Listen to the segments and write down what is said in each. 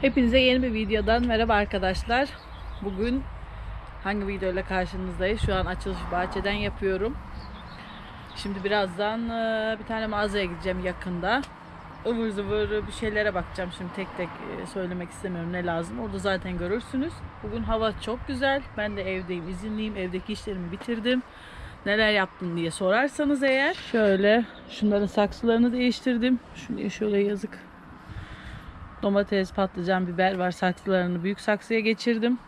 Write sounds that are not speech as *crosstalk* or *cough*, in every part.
Hepinize yeni bir videodan merhaba arkadaşlar. Bugün hangi videoyla karşınızdayız? Şu an açılış bahçeden yapıyorum. Şimdi birazdan e, bir tane mağazaya gideceğim yakında. ıvır zıvır bir şeylere bakacağım. Şimdi tek tek e, söylemek istemiyorum ne lazım. Orada zaten görürsünüz. Bugün hava çok güzel. Ben de evdeyim, izinliyim. Evdeki işlerimi bitirdim. Neler yaptın diye sorarsanız eğer. Şöyle şunların saksılarını değiştirdim. Şunu şöyle yazık domates, patlıcan, biber var. Saksılarını büyük saksıya geçirdim.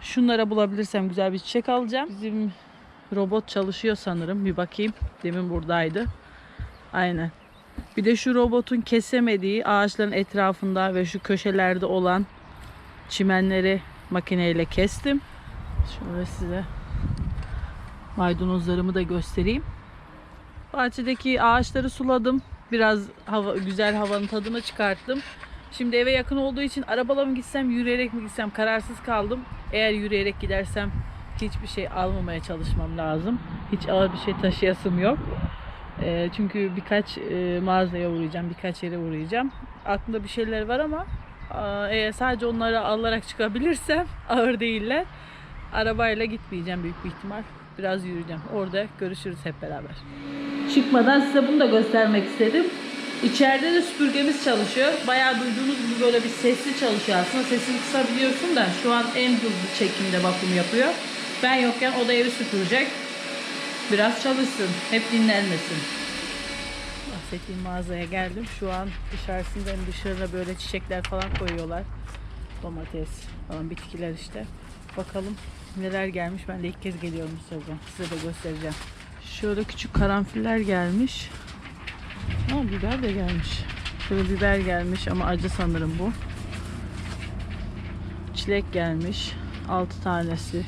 Şunlara bulabilirsem güzel bir çiçek alacağım. Bizim robot çalışıyor sanırım. Bir bakayım. Demin buradaydı. Aynen. Bir de şu robotun kesemediği ağaçların etrafında ve şu köşelerde olan çimenleri makineyle kestim. Şöyle size maydanozlarımı da göstereyim. Bahçedeki ağaçları suladım. Biraz hava, güzel havanın tadını çıkarttım. Şimdi eve yakın olduğu için arabayla mı gitsem, yürüyerek mi gitsem kararsız kaldım. Eğer yürüyerek gidersem hiçbir şey almamaya çalışmam lazım. Hiç ağır bir şey taşıyasım yok. Eee, çünkü birkaç eee, mağazaya uğrayacağım, birkaç yere uğrayacağım. Aklımda bir şeyler var ama aa, eğer sadece onları alarak çıkabilirsem *laughs* ağır değiller. Arabayla gitmeyeceğim büyük bir ihtimal. Biraz yürüyeceğim. Orada görüşürüz hep beraber. Çıkmadan size bunu da göstermek istedim. İçeride de süpürgemiz çalışıyor. Bayağı duyduğunuz gibi böyle bir sesli çalışıyor aslında. Sesini kısabiliyorsun da şu an en hızlı çekimde bakım yapıyor. Ben yokken o da evi süpürecek. Biraz çalışsın. Hep dinlenmesin. Bahsettiğim mağazaya geldim. Şu an dışarısında dışarına böyle çiçekler falan koyuyorlar. Domates falan bitkiler işte. Bakalım neler gelmiş. Ben de ilk kez geliyorum bu sezon. Size de göstereceğim. Şöyle küçük karanfiller gelmiş. Aa, biber de gelmiş. Şöyle biber gelmiş ama acı sanırım bu. Çilek gelmiş. 6 tanesi.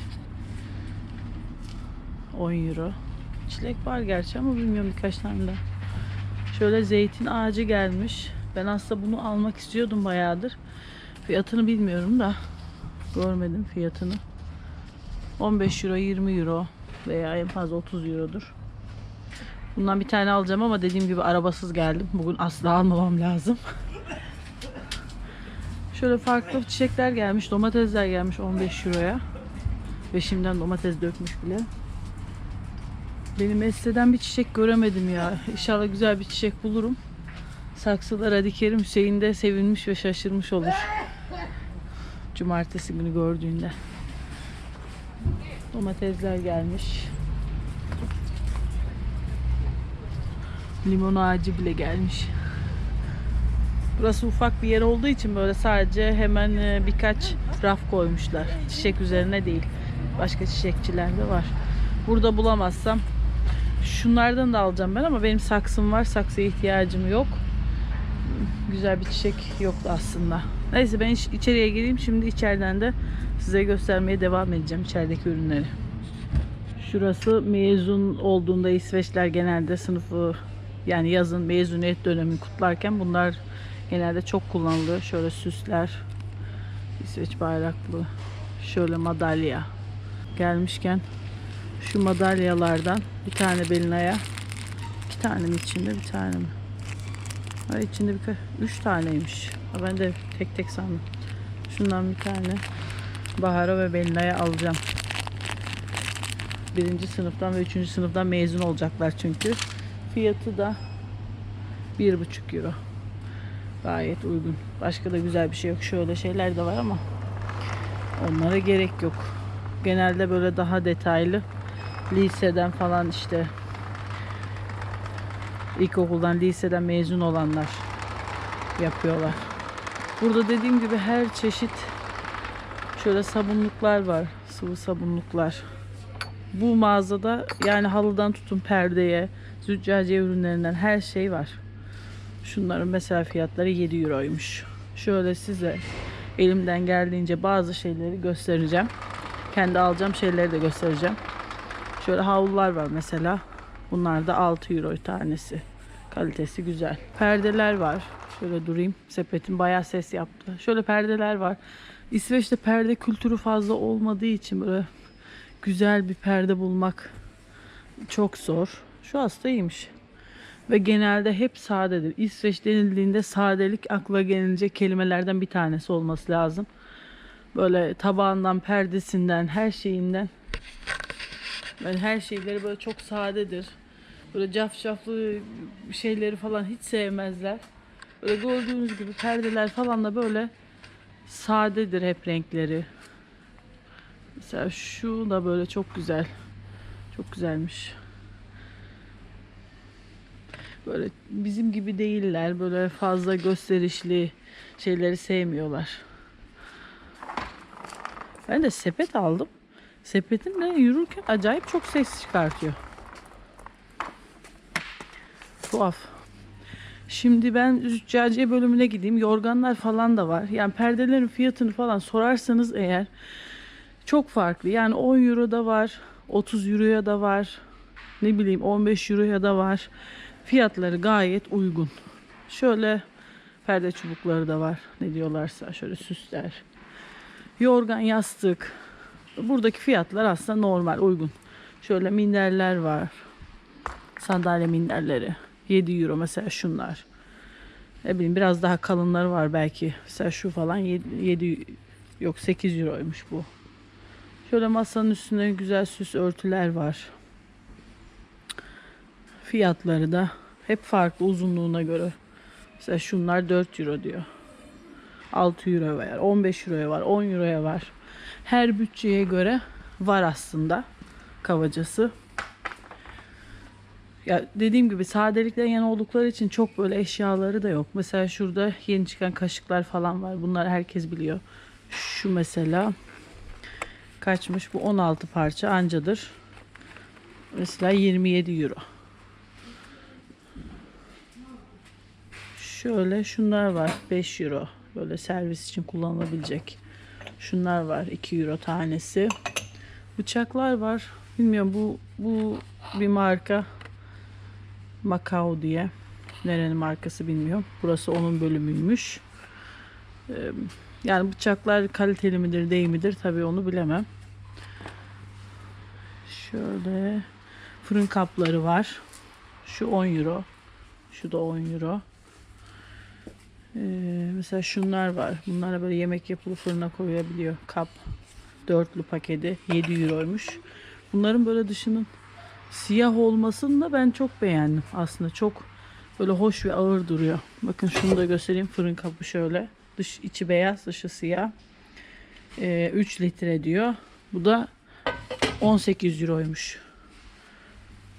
10 euro. Çilek var gerçi ama bilmiyorum birkaç tane daha. Şöyle zeytin ağacı gelmiş. Ben aslında bunu almak istiyordum bayağıdır. Fiyatını bilmiyorum da. Görmedim fiyatını. 15 euro 20 euro veya en fazla 30 eurodur. Bundan bir tane alacağım ama dediğim gibi arabasız geldim. Bugün asla almamam lazım. Şöyle farklı çiçekler gelmiş. Domatesler gelmiş 15 euroya. Ve şimdiden domates dökmüş bile. Benim Esse'den bir çiçek göremedim ya. İnşallah güzel bir çiçek bulurum. Saksılara dikerim. Hüseyin de sevinmiş ve şaşırmış olur. Cumartesi günü gördüğünde. Domatesler gelmiş. Limon ağacı bile gelmiş. Burası ufak bir yer olduğu için böyle sadece hemen e, birkaç raf koymuşlar. Çiçek üzerine değil. Başka çiçekçiler de var. Burada bulamazsam şunlardan da alacağım ben ama benim saksım var. Saksıya ihtiyacım yok. Güzel bir çiçek yoktu aslında. Neyse ben iç- içeriye gireyim. Şimdi içeriden de size göstermeye devam edeceğim içerideki ürünleri. Şurası mezun olduğunda İsveçler genelde sınıfı yani yazın mezuniyet dönemini kutlarken bunlar genelde çok kullanılıyor. Şöyle süsler, İsveç bayraklı, şöyle madalya. Gelmişken şu madalyalardan bir tane Belina'ya, iki tane mi içinde bir tane mi? Ha, içinde birkaç, üç taneymiş. Ha, ben de tek tek sandım. Şundan bir tane Bahar'a ve Belina'ya alacağım. Birinci sınıftan ve üçüncü sınıftan mezun olacaklar çünkü. Fiyatı da 1,5 euro. Gayet uygun. Başka da güzel bir şey yok. Şöyle şeyler de var ama onlara gerek yok. Genelde böyle daha detaylı liseden falan işte ilkokuldan, liseden mezun olanlar yapıyorlar. Burada dediğim gibi her çeşit şöyle sabunluklar var. Sıvı sabunluklar. Bu mağazada yani halıdan tutun perdeye, züccaciye ürünlerinden her şey var. Şunların mesela fiyatları 7 euroymuş. Şöyle size elimden geldiğince bazı şeyleri göstereceğim. Kendi alacağım şeyleri de göstereceğim. Şöyle havlular var mesela. Bunlar da 6 euro tanesi. Kalitesi güzel. Perdeler var. Şöyle durayım. Sepetim bayağı ses yaptı. Şöyle perdeler var. İsveç'te perde kültürü fazla olmadığı için böyle güzel bir perde bulmak çok zor. Şu hasta iyiymiş. Ve genelde hep sadedir. İsveç denildiğinde sadelik akla gelinecek kelimelerden bir tanesi olması lazım. Böyle tabağından, perdesinden, her şeyinden. Yani her şeyleri böyle çok sadedir. Böyle cafcaflı şeyleri falan hiç sevmezler. Böyle gördüğünüz gibi perdeler falan da böyle sadedir hep renkleri. Mesela şu da böyle çok güzel. Çok güzelmiş. Böyle bizim gibi değiller. Böyle fazla gösterişli şeyleri sevmiyorlar. Ben de sepet aldım. Sepetimle yürürken acayip çok ses çıkartıyor. Tuhaf. Şimdi ben züccaciye bölümüne gideyim. Yorganlar falan da var. Yani perdelerin fiyatını falan sorarsanız eğer çok farklı. Yani 10 euro da var. 30 euroya da var. Ne bileyim 15 euroya da var. Fiyatları gayet uygun. Şöyle perde çubukları da var. Ne diyorlarsa şöyle süsler. Yorgan, yastık. Buradaki fiyatlar aslında normal, uygun. Şöyle minderler var. Sandalye minderleri. 7 euro mesela şunlar. Ne bileyim biraz daha kalınları var belki. Mesela şu falan 7, 7 yok 8 euroymuş bu. Şöyle masanın üstüne güzel süs örtüler var. Fiyatları da hep farklı uzunluğuna göre. Mesela şunlar 4 euro diyor. 6 euro var, 15 euroya var, 10 euroya var. Her bütçeye göre var aslında kavacası. Ya dediğim gibi sadelikten yana oldukları için çok böyle eşyaları da yok. Mesela şurada yeni çıkan kaşıklar falan var. Bunlar herkes biliyor. Şu mesela kaçmış? Bu 16 parça ancadır. Mesela 27 euro. Şöyle şunlar var 5 euro. Böyle servis için kullanılabilecek. Şunlar var 2 euro tanesi. Bıçaklar var. Bilmiyorum bu bu bir marka. Macau diye. Nerenin markası bilmiyorum. Burası onun bölümüymüş. Ee, Yani bıçaklar kaliteli midir değil midir tabii onu bilemem. Şöyle fırın kapları var. Şu 10 euro. Şu da 10 euro. Ee, mesela şunlar var. Bunlara böyle yemek yapılıp fırına koyabiliyor. Kap. Dörtlü paketi 7 euroymuş. Bunların böyle dışının siyah olmasını da ben çok beğendim aslında. Çok böyle hoş ve ağır duruyor. Bakın şunu da göstereyim. Fırın kapı şöyle. Dış içi beyaz, dışı siyah. Ee, 3 litre diyor. Bu da 18 euroymuş.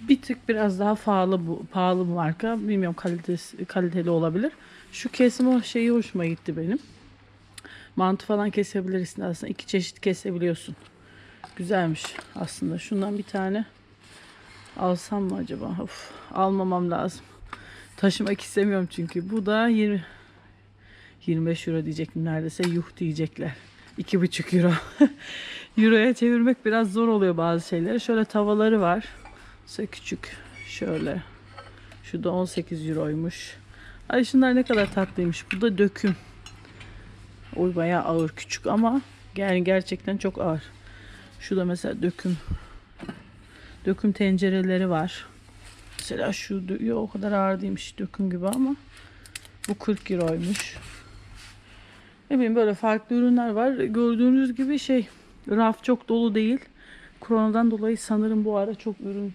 Bir tık biraz daha pahalı bu pahalı bu marka. Bilmiyorum kalitesi kaliteli olabilir. Şu kesim şeyi hoşuma gitti benim. Mantı falan kesebilirsin aslında. iki çeşit kesebiliyorsun. Güzelmiş aslında. Şundan bir tane alsam mı acaba? Of, almamam lazım. Taşımak istemiyorum çünkü. Bu da 20 25 euro diyecektim neredeyse. Yuh diyecekler. 2,5 euro. *laughs* Euroya çevirmek biraz zor oluyor bazı şeyleri. Şöyle tavaları var. Şöyle küçük. Şöyle. Şu da 18 euroymuş. Ay şunlar ne kadar tatlıymış. Bu da döküm. Oy bayağı ağır küçük ama yani gerçekten çok ağır. Şu da mesela döküm. Döküm tencereleri var. Mesela şu yo, o kadar ağır değilmiş döküm gibi ama bu 40 euroymuş. Ne bileyim böyle farklı ürünler var. Gördüğünüz gibi şey raf çok dolu değil. Koronadan dolayı sanırım bu ara çok ürün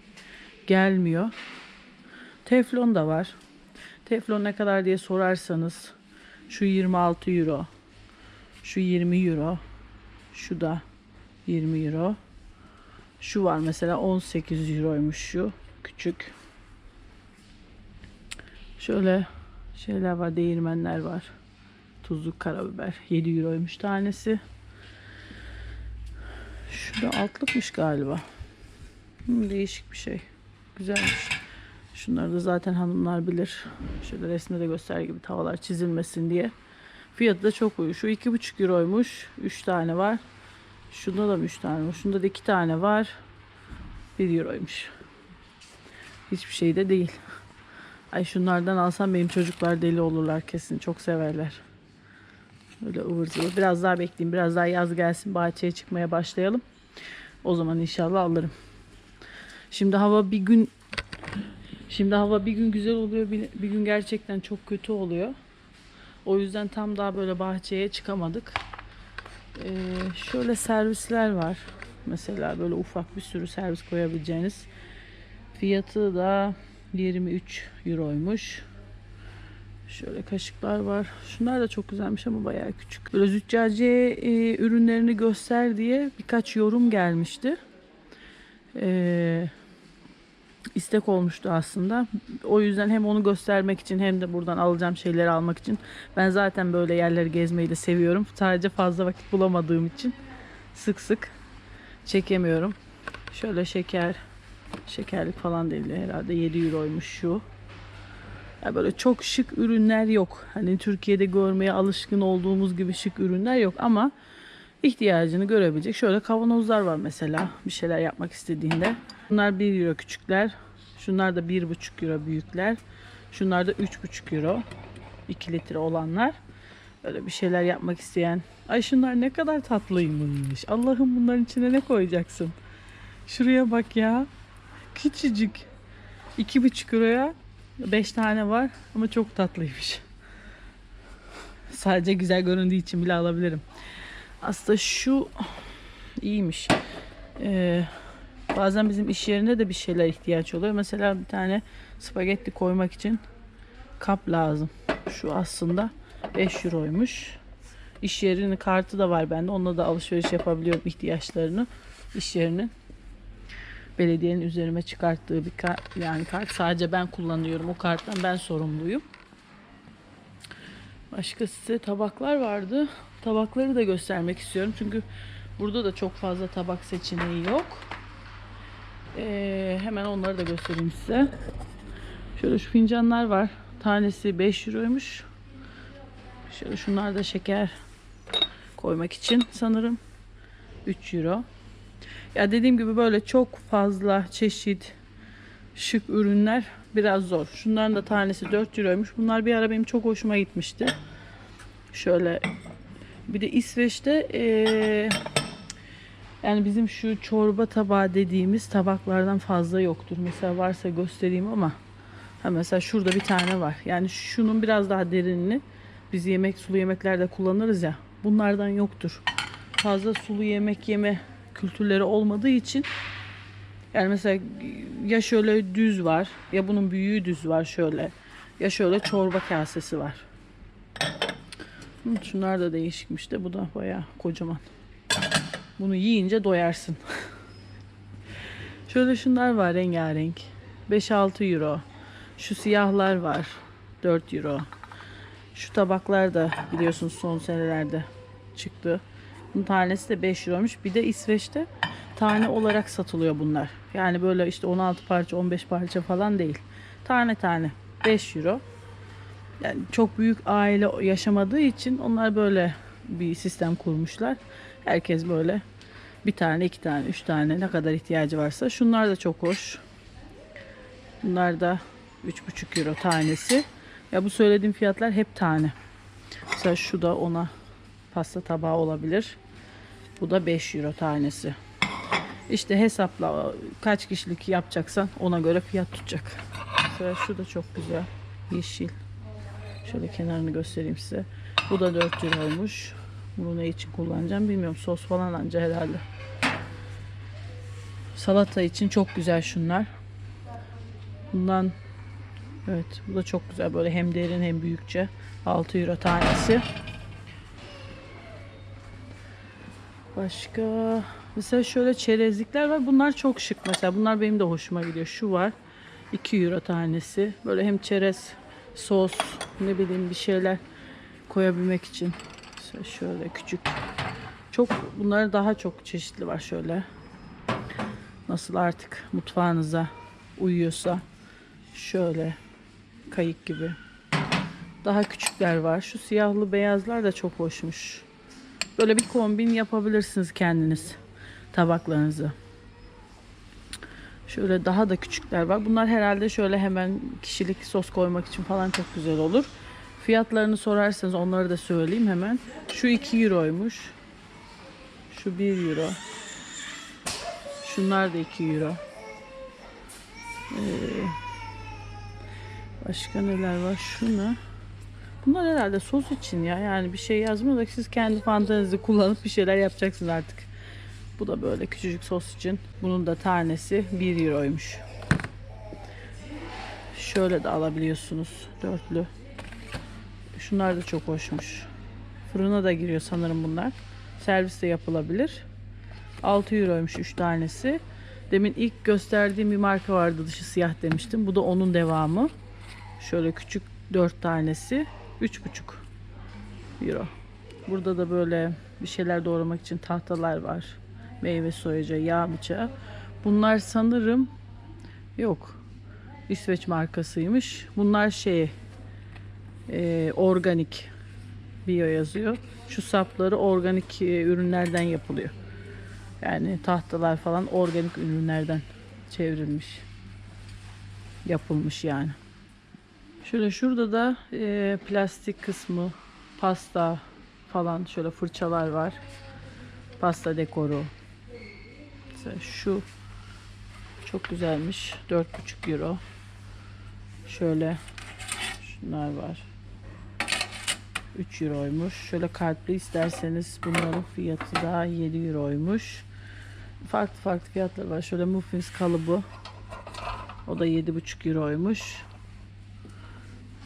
gelmiyor. Teflon da var. Teflon ne kadar diye sorarsanız şu 26 euro. Şu 20 euro. Şu da 20 euro. Şu var mesela 18 euroymuş şu. Küçük. Şöyle şeyler var, değirmenler var. Tuzluk karabiber 7 euroymuş tanesi. Şu da altlıkmış galiba. Hmm, değişik bir şey. Güzelmiş. Şunları da zaten hanımlar bilir. Şöyle resmde de göster gibi tavalar çizilmesin diye. Fiyatı da çok uygun. Şu 2,5 euroymuş. 3 tane var. Şunda da 3 tane var. Şunda da 2 tane var. 1 euroymuş. Hiçbir şey de değil. Ay şunlardan alsam benim çocuklar deli olurlar kesin. Çok severler. Böyle ıvır zıvır. Biraz daha bekleyeyim. Biraz daha yaz gelsin. Bahçeye çıkmaya başlayalım. O zaman inşallah alırım. Şimdi hava bir gün Şimdi hava bir gün güzel oluyor, bir gün gerçekten çok kötü oluyor. O yüzden tam daha böyle bahçeye çıkamadık. Ee, şöyle servisler var. Mesela böyle ufak bir sürü servis koyabileceğiniz. Fiyatı da 23 euroymuş. Şöyle kaşıklar var. Şunlar da çok güzelmiş ama bayağı küçük. Böyle züccaciye e, ürünlerini göster diye birkaç yorum gelmişti. Ee, istek olmuştu aslında. O yüzden hem onu göstermek için hem de buradan alacağım şeyleri almak için. Ben zaten böyle yerleri gezmeyi de seviyorum. Sadece fazla vakit bulamadığım için sık sık çekemiyorum. Şöyle şeker, şekerlik falan değil herhalde 7 euroymuş şu. Ya böyle çok şık ürünler yok. Hani Türkiye'de görmeye alışkın olduğumuz gibi şık ürünler yok ama ihtiyacını görebilecek. Şöyle kavanozlar var mesela bir şeyler yapmak istediğinde. Bunlar 1 euro küçükler. Şunlar da 1,5 euro büyükler. Şunlar da 3,5 euro. 2 litre olanlar. Böyle bir şeyler yapmak isteyen. Ay şunlar ne kadar tatlıymış. Allah'ım bunların içine ne koyacaksın? Şuraya bak ya. Küçücük. 2,5 euroya 5 tane var ama çok tatlıymış. Sadece güzel göründüğü için bile alabilirim. Aslında şu iyiymiş. Ee, bazen bizim iş yerinde de bir şeyler ihtiyaç oluyor. Mesela bir tane spagetti koymak için kap lazım. Şu aslında 5 euroymuş. İş yerinin kartı da var bende. Onunla da alışveriş yapabiliyorum ihtiyaçlarını. İş yerinin belediyenin üzerime çıkarttığı bir kart yani kart sadece ben kullanıyorum. O karttan ben sorumluyum. Başka size tabaklar vardı. Tabakları da göstermek istiyorum. Çünkü burada da çok fazla tabak seçeneği yok. Ee, hemen onları da göstereyim size. Şöyle şu fincanlar var. Tanesi 5 euroymuş. Şöyle şunlar da şeker koymak için sanırım 3 euro. Ya dediğim gibi böyle çok fazla çeşit şık ürünler biraz zor. Şunların da tanesi 4 euroymuş. Bunlar bir ara benim çok hoşuma gitmişti. Şöyle bir de İsveç'te eee, yani bizim şu çorba tabağı dediğimiz tabaklardan fazla yoktur. Mesela varsa göstereyim ama ha mesela şurada bir tane var. Yani şunun biraz daha derinini biz yemek sulu yemeklerde kullanırız ya. Bunlardan yoktur. Fazla sulu yemek yeme kültürleri olmadığı için yani mesela ya şöyle düz var ya bunun büyüğü düz var şöyle ya şöyle çorba kasesi var. Şunlar da değişikmiş de bu da bayağı kocaman. Bunu yiyince doyarsın. *laughs* şöyle şunlar var rengarenk. 5-6 euro. Şu siyahlar var. 4 euro. Şu tabaklar da biliyorsunuz son senelerde çıktı. Bunun tanesi de 5 euroymuş. Bir de İsveç'te tane olarak satılıyor bunlar. Yani böyle işte 16 parça 15 parça falan değil. Tane tane 5 euro. Yani çok büyük aile yaşamadığı için onlar böyle bir sistem kurmuşlar. Herkes böyle bir tane, iki tane, üç tane ne kadar ihtiyacı varsa. Şunlar da çok hoş. Bunlar da 3,5 euro tanesi. Ya bu söylediğim fiyatlar hep tane. Mesela şu da ona pasta tabağı olabilir. Bu da 5 euro tanesi. İşte hesapla kaç kişilik yapacaksan ona göre fiyat tutacak. Mesela şu da çok güzel. Yeşil. Şöyle kenarını göstereyim size. Bu da 4 lira olmuş. Bunu ne için kullanacağım bilmiyorum. Sos falan anca herhalde. Salata için çok güzel şunlar. Bundan evet bu da çok güzel. Böyle hem derin hem büyükçe. 6 euro tanesi. Başka mesela şöyle çerezlikler var. Bunlar çok şık mesela. Bunlar benim de hoşuma gidiyor. Şu var. 2 euro tanesi. Böyle hem çerez, sos, ne bileyim bir şeyler koyabilmek için. Mesela şöyle küçük. Çok bunlar daha çok çeşitli var şöyle. Nasıl artık mutfağınıza uyuyorsa şöyle kayık gibi. Daha küçükler var. Şu siyahlı beyazlar da çok hoşmuş. Böyle bir kombin yapabilirsiniz kendiniz tabaklarınızı. Şöyle daha da küçükler var. Bunlar herhalde şöyle hemen kişilik sos koymak için falan çok güzel olur. Fiyatlarını sorarsanız onları da söyleyeyim hemen. Şu 2 euroymuş. Şu 1 euro. Şunlar da 2 euro. Ee, Başka neler var? Şu ne? Bunlar herhalde sos için ya. Yani bir şey yazmıyor da siz kendi fantezinizi kullanıp bir şeyler yapacaksınız artık. Bu da böyle küçücük sos için. Bunun da tanesi 1 euroymuş. Şöyle de alabiliyorsunuz. Dörtlü. Şunlar da çok hoşmuş. Fırına da giriyor sanırım bunlar. Servis de yapılabilir. 6 euroymuş 3 tanesi. Demin ilk gösterdiğim bir marka vardı dışı siyah demiştim. Bu da onun devamı. Şöyle küçük 4 tanesi. 3,5 euro. Burada da böyle bir şeyler doğramak için tahtalar var. Meyve soyacağı, yağ bıçağı. Bunlar sanırım yok. İsveç markasıymış. Bunlar şey e, organik bio yazıyor. Şu sapları organik e, ürünlerden yapılıyor. Yani tahtalar falan organik ürünlerden çevrilmiş. Yapılmış yani. Şöyle şurada da e, plastik kısmı, pasta falan şöyle fırçalar var. Pasta dekoru. Mesela şu çok güzelmiş. 4,5 euro. Şöyle şunlar var. 3 euroymuş. Şöyle kalpli isterseniz bunların fiyatı da 7 euroymuş. Farklı farklı fiyatlar var. Şöyle muffins kalıbı. O da 7,5 euroymuş.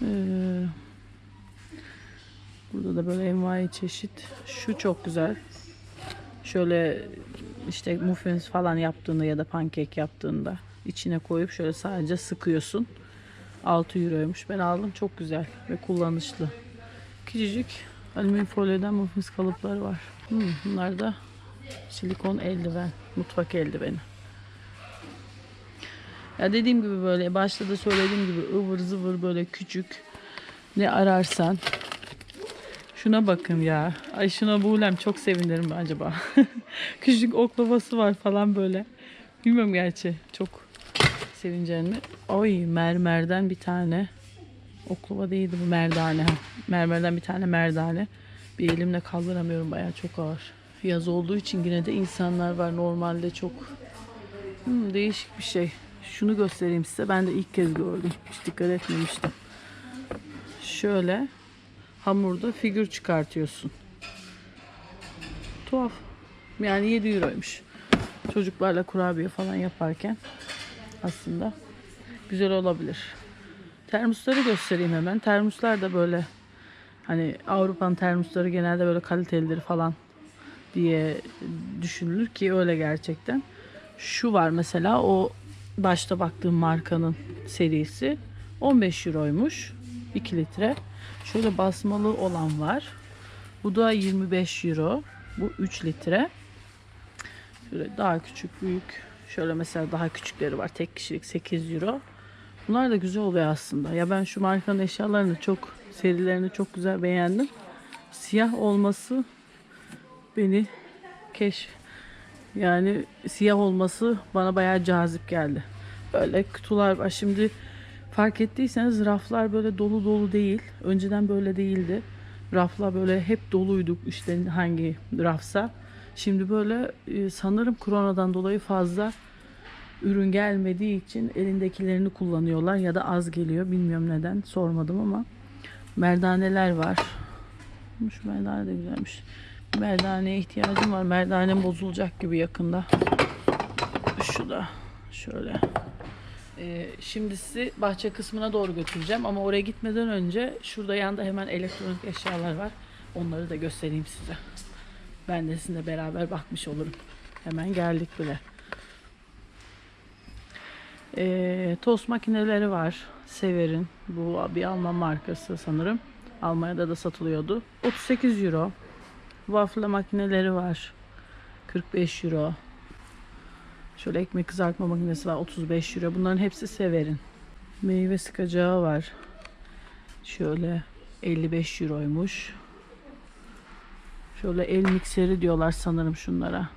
Ee, burada da böyle envai çeşit. Şu çok güzel. Şöyle işte muffins falan yaptığında ya da pankek yaptığında içine koyup şöyle sadece sıkıyorsun. 6 euroymuş. Ben aldım. Çok güzel ve kullanışlı. Küçücük alüminyum folyodan muffins kalıpları var. Hmm, bunlar da silikon eldiven. Mutfak eldiveni. Ya dediğim gibi böyle başta da söylediğim gibi ıvır zıvır böyle küçük ne ararsan şuna bakın ya. Ay şuna buğulem çok sevinirim acaba. *laughs* küçük oklavası var falan böyle. Bilmiyorum gerçi çok sevineceğim mi? Oy mermerden bir tane oklava değildi bu merdane. Mermerden bir tane merdane. Bir elimle kaldıramıyorum bayağı çok ağır. Yaz olduğu için yine de insanlar var normalde çok Hmm, değişik bir şey. Şunu göstereyim size. Ben de ilk kez gördüm. Hiç dikkat etmemiştim. Şöyle hamurda figür çıkartıyorsun. Tuhaf. Yani 7 euroymuş. Çocuklarla kurabiye falan yaparken aslında güzel olabilir. Termosları göstereyim hemen. Termoslar da böyle hani Avrupa'nın termosları genelde böyle kalitelidir falan diye düşünülür ki öyle gerçekten. Şu var mesela o başta baktığım markanın serisi 15 euroymuş 2 litre. Şöyle basmalı olan var. Bu da 25 euro. Bu 3 litre. Şöyle daha küçük büyük. Şöyle mesela daha küçükleri var. Tek kişilik 8 euro. Bunlar da güzel oluyor aslında. Ya ben şu markanın eşyalarını çok serilerini çok güzel beğendim. Siyah olması beni keş yani siyah olması bana bayağı cazip geldi. Böyle kutular var. Şimdi fark ettiyseniz raflar böyle dolu dolu değil. Önceden böyle değildi. Raflar böyle hep doluydu işte hangi rafsa. Şimdi böyle e, sanırım koronadan dolayı fazla ürün gelmediği için elindekilerini kullanıyorlar ya da az geliyor. Bilmiyorum neden sormadım ama merdaneler var. Şu merdane de güzelmiş. Merdaneye ihtiyacım var. Merdanem bozulacak gibi yakında. Şu da şöyle. Ee, şimdi sizi bahçe kısmına doğru götüreceğim ama oraya gitmeden önce şurada yanda hemen elektronik eşyalar var. Onları da göstereyim size. Ben de sizinle beraber bakmış olurum. Hemen geldik bile. Ee, tost makineleri var. Sever'in. Bu bir Alman markası sanırım. Almanya'da da satılıyordu. 38 euro. Waffle makineleri var. 45 euro. Şöyle ekmek kızartma makinesi var 35 euro. Bunların hepsi Sever'in. Meyve sıkacağı var. Şöyle 55 euroymuş. Şöyle el mikseri diyorlar sanırım şunlara.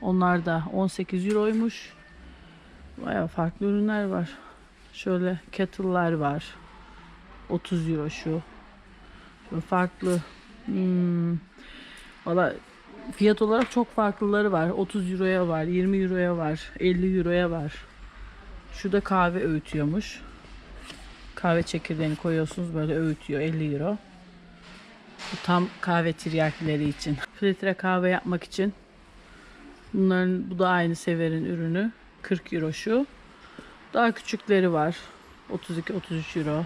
Onlar da 18 euroymuş. Baya farklı ürünler var. Şöyle kettle'lar var. 30 euro şu. Şöyle farklı. Hmm. Valla fiyat olarak çok farklıları var. 30 euroya var, 20 euroya var, 50 euroya var. Şu da kahve öğütüyormuş. Kahve çekirdeğini koyuyorsunuz böyle öğütüyor 50 euro. Bu tam kahve tiryakileri için. Filtre kahve yapmak için. Bunların bu da aynı Sever'in ürünü. 40 euro şu. Daha küçükleri var. 32-33 euro.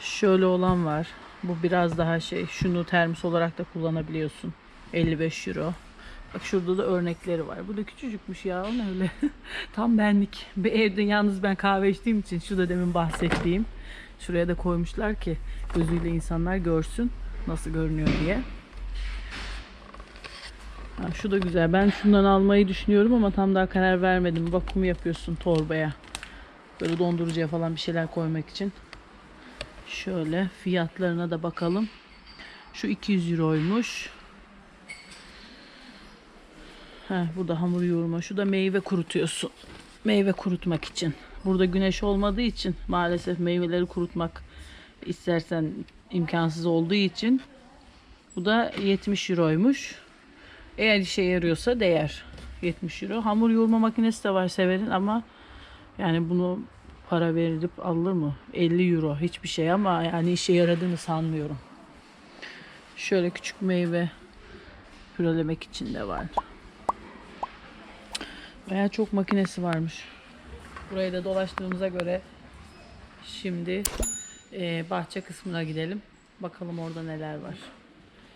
Şöyle olan var. Bu biraz daha şey. Şunu termos olarak da kullanabiliyorsun. 55 euro. Bak şurada da örnekleri var. Bu da küçücükmüş ya. O ne öyle? *laughs* Tam benlik. Bir evde yalnız ben kahve içtiğim için şu da demin bahsettiğim. Şuraya da koymuşlar ki gözüyle insanlar görsün nasıl görünüyor diye. Ha, şu da güzel. Ben şundan almayı düşünüyorum ama tam daha karar vermedim. Vakum yapıyorsun torbaya. Böyle dondurucuya falan bir şeyler koymak için. Şöyle fiyatlarına da bakalım. Şu 200 euroymuş. Heh, bu da hamur yoğurma. Şu da meyve kurutuyorsun. Meyve kurutmak için. Burada güneş olmadığı için maalesef meyveleri kurutmak istersen imkansız olduğu için bu da 70 euroymuş. Eğer işe yarıyorsa değer. 70 euro. Hamur yoğurma makinesi de var Sever'in ama yani bunu para verilip alır mı? 50 euro hiçbir şey ama yani işe yaradığını sanmıyorum. Şöyle küçük meyve pürelemek için de var. Baya çok makinesi varmış. Burayı da dolaştığımıza göre şimdi eee, bahçe kısmına gidelim. Bakalım orada neler var.